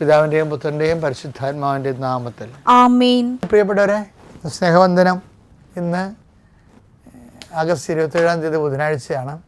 പിതാവിന്റെയും പുത്രന്റെയും പരിശുദ്ധാത്മാവിന്റെയും നാമത്തിൽ. ആമേൻ. പ്രിയപ്പെട്ടവരെ സ്നേഹവന്ദനം. ഇന്ന് ആഗസ്റ്റ് ഇരുപത്തേഴാം തീയതി ബുധനാഴ്ചയാണ്.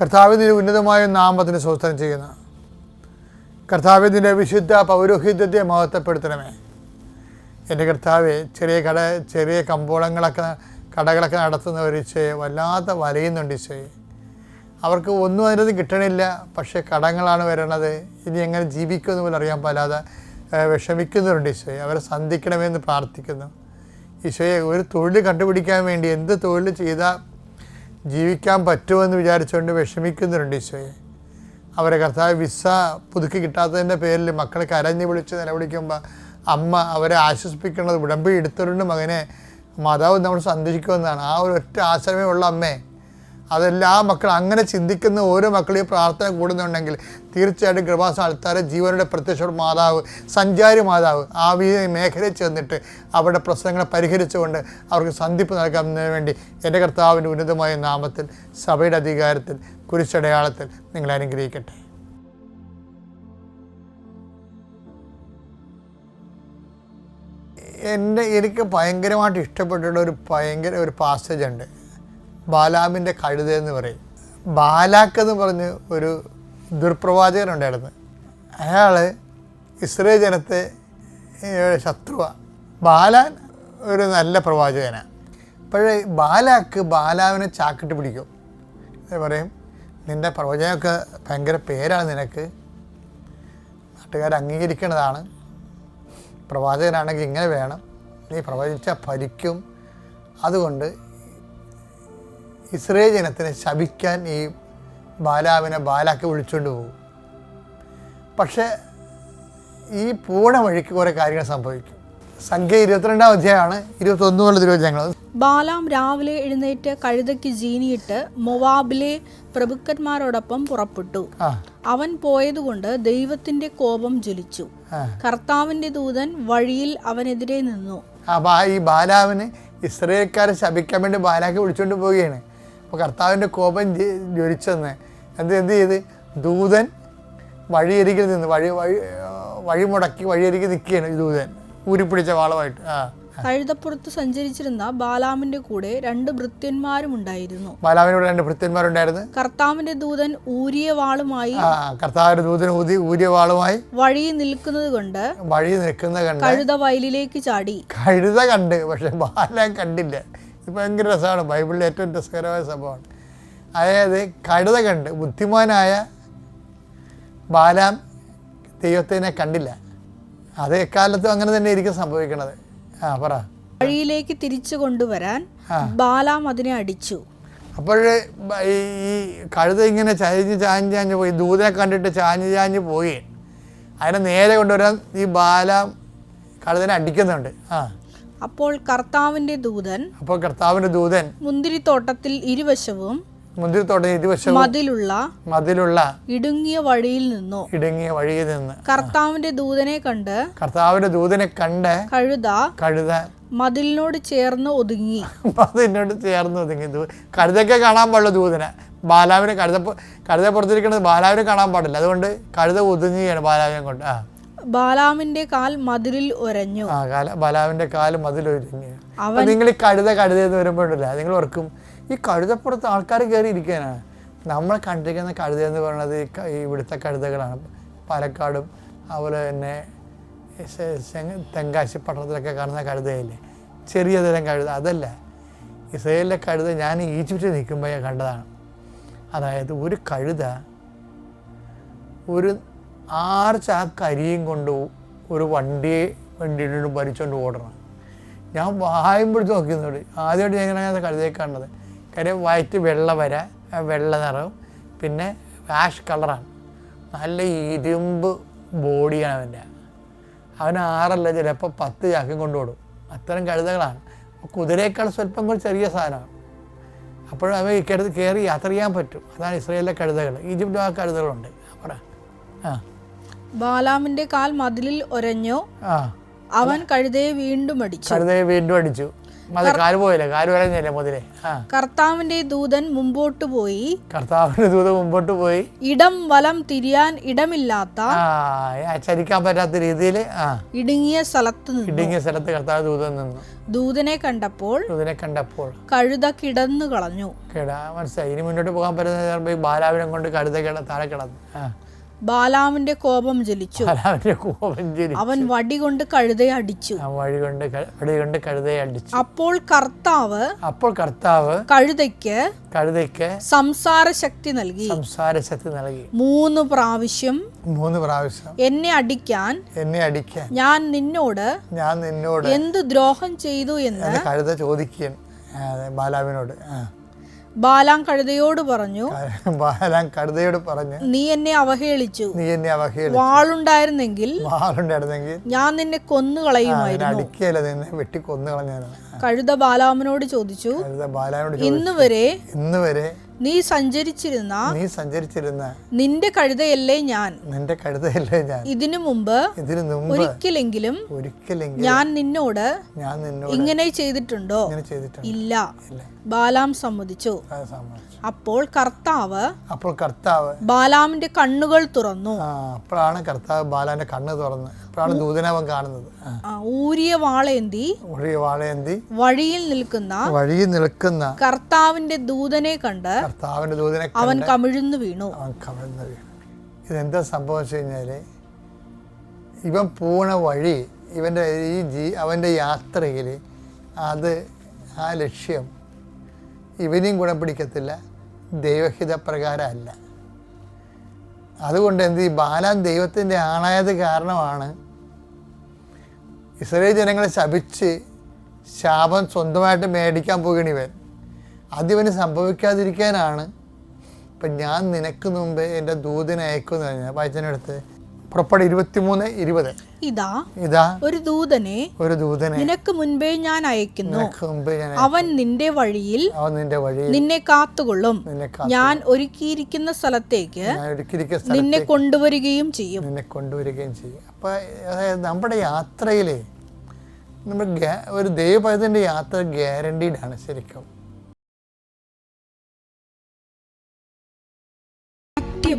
കർത്താവിന്റെ ഉന്നതമായ നാമത്തിന് സ്വസ്ഥനം ചെയ്യുന്ന. കർത്താവിന്റെ വിശുദ്ധ പൗരോഹിത്യത്തെ മഹത്വപ്പെടുത്തണമേ. എന്റെ കർത്താവെ ചെറിയ കട ചെറിയ കമ്പോളങ്ങളൊക്കെ കടകളൊക്കെ നടത്തുന്നവർ ഈശോയെ വല്ലാത്ത വലയുന്നുണ്ട് ഇച്ചേ അവർക്ക് ഒന്നും അതിനകത്ത് കിട്ടണില്ല പക്ഷേ കടങ്ങളാണ് വരണത്. ഇനി എങ്ങനെ ജീവിക്കുമെന്ന് പോലും അറിയാൻ പാലാതെ വിഷമിക്കുന്നവരുണ്ട് ഈശോയെ. അവരെ സന്ധിക്കണമെന്ന് പ്രാർത്ഥിക്കുന്നു. ഈശോയെ ഒരു തൊഴിൽ കണ്ടുപിടിക്കാൻ വേണ്ടി എന്ത് തൊഴിൽ ചെയ്താൽ ജീവിക്കാൻ പറ്റുമെന്ന് വിചാരിച്ചുകൊണ്ട് വിഷമിക്കുന്നവരുണ്ട് ഈശോയെ. അവരെ കർത്താവ് വിസ പുതുക്കി കിട്ടാത്തതിന്റെ പേരിൽ മക്കളെ കരഞ്ഞു വിളിച്ച് നിലവിളിക്കുമ്പോൾ അമ്മ അവരെ ആശ്വസിപ്പിക്കുന്നത് ഉടമ്പി എടുത്തവരുണ്ട് മകനെ. മാതാവ് നമ്മൾ സന്ദർശിക്കുമെന്നാണ് ആ ഒരു ഒറ്റ ആശ്രമേ ഉള്ള അമ്മേ. അതെല്ലാ മക്കളും അങ്ങനെ ചിന്തിക്കുന്ന ഓരോ മക്കളും ഈ പ്രാർത്ഥന കൂടുന്നുണ്ടെങ്കിൽ തീർച്ചയായിട്ടും കൃപാസ ആൾക്കാരെ ജീവനുടെ പ്രത്യക്ഷ മാതാവ് സഞ്ചാരി മാതാവ് ആ മേഖലയിൽ ചെന്നിട്ട് അവരുടെ പ്രശ്നങ്ങളെ പരിഹരിച്ചുകൊണ്ട് അവർക്ക് സന്ധിപ്പ് നൽകുന്നതിന് വേണ്ടി എന്റെ കർത്താവിന്റെ ഉന്നതമായ നാമത്തിൽ സഭയുടെ അധികാരത്തിൽ കുരിശടയാളത്തിൽ നിങ്ങളെ അനുഗ്രഹിക്കട്ടെ. എന്റെ എനിക്ക് ഭയങ്കരമായിട്ട് ഇഷ്ടപ്പെട്ടിട്ടുള്ള ഒരു ഭയങ്കര ഒരു പാസേജ് ഉണ്ട്. ബാലാമിന്റെ കഴുത എന്ന് പറയും. ബാലാക്ക് എന്ന് പറഞ്ഞ് ഒരു ദുർപ്രവാചകനുണ്ടായിരുന്നു. അയാൾ ഇസ്രേ ജനത്തെ ശത്രുവാണ് ബാലാൻ ഒരു നല്ല പ്രവാചകനാണ് അപ്പോഴേ ബാലാക്ക് ബാലാവിനെ ചാക്കിട്ട് പിടിക്കും. പറയും നിന്റെ പ്രവചനമൊക്കെ ഭയങ്കര പേരാണ് നിനക്ക്. നാട്ടുകാർ അംഗീകരിക്കേണ്ടതാണ് പ്രവാചകനാണെങ്കിൽ ഇങ്ങനെ വേണം. നീ പ്രവചിച്ചാൽ ഫലിക്കും അതുകൊണ്ട് ഇസ്രയേൽ ജനത്തിനെ ശപിക്കാൻ ഈ ബാലാവിനെ ബാലാക്ക് വിളിച്ചുകൊണ്ട് പോകും പക്ഷേ ഈ പൂണ വഴിക്ക് കുറേ കാര്യങ്ങൾ സംഭവിക്കും. സംഖ്യ ഇരുപത്തിരണ്ടാം അധ്യായമാണ് ഇരുപത്തൊന്ന് മുതൽ തിരുവചനങ്ങൾ ബാലാം രാവിലെ എഴുന്നേറ്റ് കഴുതയ്ക്ക് ജീനിയിട്ട് മൊവാബിലെ പ്രഭുക്കന്മാരോടൊപ്പം പുറപ്പെട്ടു. അവൻ പോയതുകൊണ്ട് ദൈവത്തിന്റെ കോപം ജ്വലിച്ചു. കർത്താവിന്റെ ദൂതൻ വഴിയിൽ അവനെതിരെ നിന്നു. ഈ ബാലാവിന് ഇസ്രയേൽക്കാരെ ശപിക്കാൻ വേണ്ടി ബാലാക്ക് വിളിച്ചുകൊണ്ട് പോവുകയാണ്. അപ്പോൾ കർത്താവിന്റെ കോപം ജ്വലിച്ചെന്ന്. എന്ത് എന്ത് ചെയ്ത്? ദൂതൻ വഴിയരികിൽ നിന്ന് വഴി വഴി വഴി മുടക്കി വഴിയരികിൽ നിൽക്കുകയാണ് ദൂതൻ. ഊരിപ്പിടിച്ച വാളമായിട്ട്. ആ കഴുതപ്പുറത്ത് സഞ്ചരിച്ചിരുന്ന ബാലാമിന്റെ കൂടെ രണ്ട് ഭൃത്യന്മാരും ഉണ്ടായിരുന്നു. ബാലാവിനോട് രണ്ട് ഭൃത്യന്മാരുണ്ടായിരുന്നു. കർത്താവിന്റെ ദൂതൻ ഊരിയ വാളുമായി കർത്താവിന്റെ ദൂതൻ ഊതി ഊരിയ വാളുമായി വഴി നിൽക്കുന്നത് കൊണ്ട് വഴി നിൽക്കുന്ന കണ്ട് കഴുത വയലിലേക്ക് ചാടി. കഴുത കണ്ട് പക്ഷെ ബാലാൻ കണ്ടില്ല. ഭയങ്കര രസമാണ്. ബൈബിളിലെ ഏറ്റവും രസകരമായ സംഭവമാണ്. അതായത് കഴുത കണ്ട് ബുദ്ധിമാനായ ബാലാം ദൈവത്തിനെ കണ്ടില്ല. അത് എക്കാലത്തും അങ്ങനെ തന്നെ ആയിരിക്കും സംഭവിക്കണത്. ആ പറ. വഴിയിലേക്ക് തിരിച്ചു കൊണ്ടുവരാൻ ബാലാം അതിനെ അടിച്ചു. അപ്പോൾ ഈ ഈ കഴുത ഇങ്ങനെ ചാഞ്ഞ് ചാഞ്ഞ് ചാഞ്ഞ് പോയി ദൂതനെ കണ്ടിട്ട് ചാഞ്ഞ് ചാഞ്ഞ് പോയി. അതിനെ നേരെ കൊണ്ടുവരാൻ ഈ ബാലാം കഴുതനെ അടിക്കുന്നുണ്ട്. ആ. അപ്പോൾ കർത്താവിന്റെ ദൂതൻ അപ്പോൾ കർത്താവിന്റെ ദൂതൻ മുന്തിരിത്തോട്ടത്തിൽ ഇരുവശവും മുന്തിരിത്തോട്ടം ഇരുവശവും മതിലുള്ള മതിലുള്ള ഇടുങ്ങിയ വഴിയിൽ നിന്നു. ഇടുങ്ങിയ വഴിയിൽ നിന്ന്. കർത്താവിന്റെ ദൂതനെ കണ്ട് കർത്താവിന്റെ ദൂതനെ കണ്ട് കഴുത കഴുത മതിലിനോട് ചേർന്ന് ഒതുങ്ങി. മതിലിനോട് ചേർന്ന് ഒതുങ്ങി. കഴുതൊക്കെ കാണാൻ പാടുള്ള ദൂതനെ. ബാലാവിനെ കഴുത കഴുത പുറത്തിരിക്കുന്നത് ബാലാവിനെ കാണാൻ പാടില്ല. അതുകൊണ്ട് കഴുത ഒതുങ്ങുകയാണ് ബാലാവിനെ കൊണ്ട്. ആ. ബാലാമിന്റെ കാൽ മതിലിൽ ഒരഞ്ഞു ആ കാല മതിൽ കാൽ മതിലൊരുങ്ങി അവൻ നിങ്ങൾ ഈ കഴുത കഴുത എന്ന് വരുമ്പോഴല്ല നിങ്ങൾ ഓർക്കും ഈ കഴുതപ്പുറത്ത് ആൾക്കാർ കയറി ഇരിക്കാനാണ് നമ്മൾ കണ്ടിരിക്കുന്ന കഴുത എന്ന് പറയുന്നത് ഈ ഇവിടുത്തെ കഴുതകളാണ്. പാലക്കാടും അതുപോലെ തന്നെ തെങ്കാശി പട്ടണത്തിലൊക്കെ കാണുന്ന കഴുതയില്ലേ? ചെറിയ തരം കഴുത അതല്ല. ഇസ്രയേലിലെ കഴുത ഞാൻ ഈജിപ്തിൽ നിൽക്കുമ്പോൾ ഞാൻ കണ്ടതാണ്. അതായത് ഒരു കഴുത ഒരു ആറ് ചാക്ക് കരിയും കൊണ്ട് ഒരു വണ്ടിയെ വണ്ടിയിട്ട് ഭരിച്ചുകൊണ്ട് ഓടണം. ഞാൻ വായുമ്പോഴത്തെ നോക്കിയിരുന്നോട് ആദ്യമായിട്ട് ഞാൻ ഇങ്ങനെ കഴുതയെ കാണുന്നത് കാര്യം വയറ്റ് വെള്ള വര വെള്ള നിറവും പിന്നെ വാഷ് കളറാണ് നല്ല ഇരുമ്പ് ബോഡിയാണ് അവന്റെ. അവൻ ആറല്ല ചിലപ്പോൾ പത്ത് ചാക്കും കൊണ്ടുപോടും അത്തരം കഴുതകളാണ്. കുതിരയേക്കാൾ സ്വല്പം കൂടി ചെറിയ സാധനമാണ്. അപ്പോഴും അവ ഇക്കടുത്ത് കയറി യാത്ര ചെയ്യാൻ പറ്റും. അതാണ് ഇസ്രയേലിലെ കഴുതകൾ. ഈജിപ്തിലും ആ കഴുതകളുണ്ട്. പറ. ആ. ബാലാമിന്റെ കാൽ മതിലിൽ ഒരഞ്ഞു. അവൻ കഴുതയെ വീണ്ടും അടിച്ചു. കഴുതയെ വീണ്ടും അടിച്ചു. കാൽ പോയില്ല? കാൽ വരഞ്ഞില്ലേ മുതലേ? കർത്താവിന്റെ ദൂതൻ മുമ്പോട്ട് പോയി. കർത്താവിന്റെ ദൂതൻ മുമ്പോട്ട് പോയി. ഇടം വലം തിരിയാൻ ഇടമില്ലാത്ത ആ, പറ്റാത്ത രീതിയിൽ ഇടുങ്ങിയ സ്ഥലത്ത് നിന്നു. ഇടുങ്ങിയ സ്ഥലത്ത് കർത്താവ് ദൂതൻ നിന്നു. ദൂതനെ കണ്ടപ്പോൾ ദൂതനെ കണ്ടപ്പോൾ കഴുത കിടന്നു കളഞ്ഞു. കേടാ മനസ്സിലായി. ഇനി മുന്നോട്ട് പോകാൻ പറ്റുന്ന ബാലാവിനെ കൊണ്ട് കഴുത കിട താഴെ കിടന്നു. ആ ബാലാമിന്റെ കോപം ജലിച്ചു ബാലാവിന്റെ കോപം ജലിച്ചു അവൻ വടി കൊണ്ട് കഴുതയെ അടിച്ചു. ആ കൊണ്ട് വടി കൊണ്ട് കഴുതയെ അടിച്ചു. അപ്പോൾ കർത്താവ് അപ്പോൾ കർത്താവ് കഴുതയ്ക്ക് കഴുതയ്ക്ക് സംസാര ശക്തി നൽകി. സംസാര ശക്തി നൽകി. മൂന്ന് പ്രാവശ്യം മൂന്ന് പ്രാവശ്യം എന്നെ അടിക്കാൻ എന്നെ അടിക്കാൻ ഞാൻ നിന്നോട് ഞാൻ നിന്നോട് എന്ത് ദ്രോഹം ചെയ്തു എന്ന് കഴുത ചോദിക്കാൻ ബാലാവിനോട് ആ. ബാലാം കഴുതയോട് പറഞ്ഞു ബാലാം കഴുതയോട് പറഞ്ഞു നീ എന്നെ അവഹേളിച്ചു. നീ എന്നെ അവഹേളിച്ചു. വാളുണ്ടായിരുന്നെങ്കിൽ വാളുണ്ടായിരുന്നെങ്കിൽ ഞാൻ നിന്നെ കൊന്നുകളയുമായിരുന്നു. അടിക്കുകയല്ല നിന്നെ വെട്ടി കൊന്നു കഴുത ബാലാമനോട് ചോദിച്ചു കഴുത ബാലാവിനോട് ഇന്ന് വരെ ഇന്ന് വരെ നീ സഞ്ചരിച്ചിരുന്ന നീ സഞ്ചരിച്ചിരുന്ന നിന്റെ കഴുതയല്ലേ ഞാൻ? നിന്റെ കഴുതയല്ലേ ഞാൻ? ഇതിനു മുമ്പ് ഇതിനു മുമ്പ് ഒരിക്കലെങ്കിലും ഒരിക്കലെങ്കിലും ഞാൻ നിന്നോട് ഞാൻ നിന്നോട് ഇങ്ങനെ ചെയ്തിട്ടുണ്ടോ? ഇല്ല. ബാലാം സമ്മതിച്ചു. അപ്പോൾ കർത്താവ് അപ്പോൾ കർത്താവ് ബാലാമിന്റെ കണ്ണുകൾ തുറന്നു. അപ്പോഴാണ് കർത്താവ് ബാലാന്റെ കണ്ണ് തുറന്ന്. അപ്പോഴാണ് ദൂതനവൻ കാണുന്നത്. ഊരിയ വാളേന്തി ഒഴി വാളയന്തി വഴിയിൽ നിൽക്കുന്ന വഴിയിൽ നിൽക്കുന്ന കർത്താവിന്റെ ദൂതനെ കണ്ട് കർത്താവിന്റെ ദൂതനെ അവൻ കമിഴ്ന്നു വീണു. അവൻ കമിഴ്ന്നു വീണു. ഇതെന്താ സംഭവം വെച്ച് കഴിഞ്ഞാൽ ഇവൻ പോണ വഴി ഇവന്റെ ഈ ജീ അവന്റെ യാത്രയിൽ അത് ആ ലക്ഷ്യം ഇവനെയും ഗുണം പിടിക്കത്തില്ല ദൈവഹിത പ്രകാരമല്ല അതുകൊണ്ട് എന്ത് ബാലാൻ ദൈവത്തിന്റെ ആണായത് കാരണമാണ് ഇസ്രയേൽ ജനങ്ങളെ ശപിച്ച് ശാപം സ്വന്തമായിട്ട് മേടിക്കാൻ പോകണിവൻ അതിവന് സംഭവിക്കാതിരിക്കാനാണ്. ഇപ്പം ഞാൻ നിനക്ക് മുമ്പ് എന്റെ ദൂതിനെ അയക്കുമെന്ന് പറഞ്ഞാൽ വായിച്ചതിനടുത്ത് പുറപ്പാട് ഇരുപത്തിമൂന്ന് ഇരുപത്. ഇതാ ഇതാ ഒരു ദൂതനെ ഒരു ദൂതനെ നിനക്ക് മുൻപേ ഞാൻ അയക്കുന്നു. അവൻ നിന്റെ വഴിയിൽ അവൻ നിന്റെ വഴിയിൽ നിന്നെ കാത്തുകൊള്ളും. ഞാൻ ഒരുക്കിയിരിക്കുന്ന സ്ഥലത്തേക്ക് നിന്നെ കൊണ്ടുവരികയും ചെയ്യും. നിന്നെ കൊണ്ടുവരികയും ചെയ്യും. അപ്പൊ അതായത് നമ്മുടെ യാത്രയിലെ നമ്മുടെ ഒരു ദൈവഭയത്തിന്റെ യാത്ര ഗ്യാരണ്ടീഡ് ആണ് ശരിക്കും.